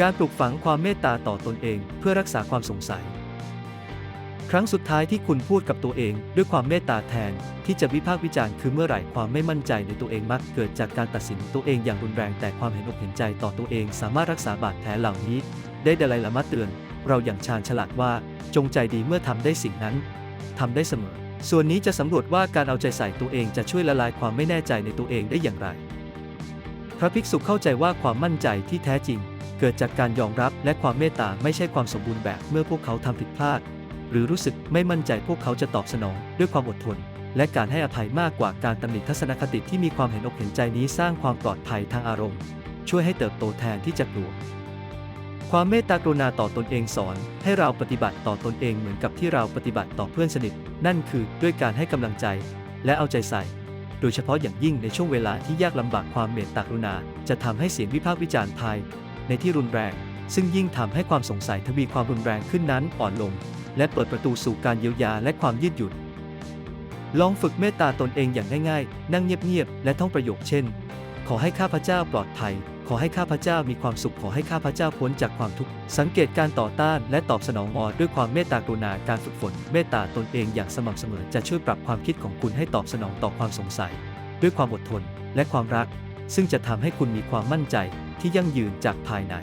การปลูกฝังความเมตตาต่อตนเองเพื่อรักษาความสงสัย ครั้งสุดท้ายที่คุณพูดกับตัวเองด้วยความเมตตาแทนที่จะวิพากษ์วิจารณ์คือเมื่อไหร่ความไม่มั่นใจในตัวเองมักเกิดจากการตัดสินตัวเองอย่างรุนแรงแต่ความเห็นอกเห็นใจต่อตัวเองสามารถรักษาบาดแผลเหล่านี้ ได้ดลัยละมาเตือน เราอย่างชาญฉลาดว่าจงใจดีเมื่อทำได้สิ่งนั้นทำได้เสมอ ส่วนนี้จะสำรวจว่าการเอาใจใส่ตัวเองจะช่วยละลายความไม่แน่ใจในตัวเองได้อย่างไร พระภิกษุเข้าใจว่าความมั่นใจที่แท้จริง เกิดจากการยอมรับและความเมตตาไม่ใช่ความสมบูรณ์แบบเมื่อพวกเขาทำผิดพลาด หรือรู้สึกไม่มั่นใจพวกเขาจะตอบสนองด้วยความอดทน และการให้อภัยมากกว่าการตำหนิทัศนคติที่มีความเห็นอกเห็นใจนี้สร้างความปลอดภัยทางอารมณ์ ช่วยให้เติบโตแทนที่จะกลัวความเมตตากรุณาต่อตนเองสอน ให้เราปฏิบัติต่อตนเองเหมือนกับที่เราปฏิบัติต่อเพื่อนสนิท นั่นคือด้วยการให้กำลังใจ และเอาใจใส่ โดยเฉพาะอย่างยิ่งในช่วงเวลาที่ยากลำบากความเมตตากรุณา จะทำให้เสียงวิพากษ์วิจารณ์ภาย ในที่รุนแรง ซึ่งยิ่งทำให้ความสงสัยทวีความรุนแรงขึ้นนั้นอ่อนลง และเปิดประตูสู่การเยียวยาและความยืดหยุ่น ลองฝึกเมตตาตนเองอย่างง่ายๆ นั่งเงียบๆ และท่องประโยคเช่น ขอให้ข้าพเจ้าปลอดภัย ขอให้ข้าพเจ้ามีความสุข ขอให้ข้าพเจ้าพ้นจากความทุกข์ สังเกตการต่อต้านและตอบสนองออด้วยความเมตตากรุณา การฝึกฝน เมตตาตนเองอย่างสม่ำเสมอจะช่วยปรับความคิดของคุณให้ตอบสนองต่อความสงสัย ด้วยความอดทนและความรัก ซึ่งจะทำให้คุณมีความมั่นใจ ที่ยั่งยืนจากภายใน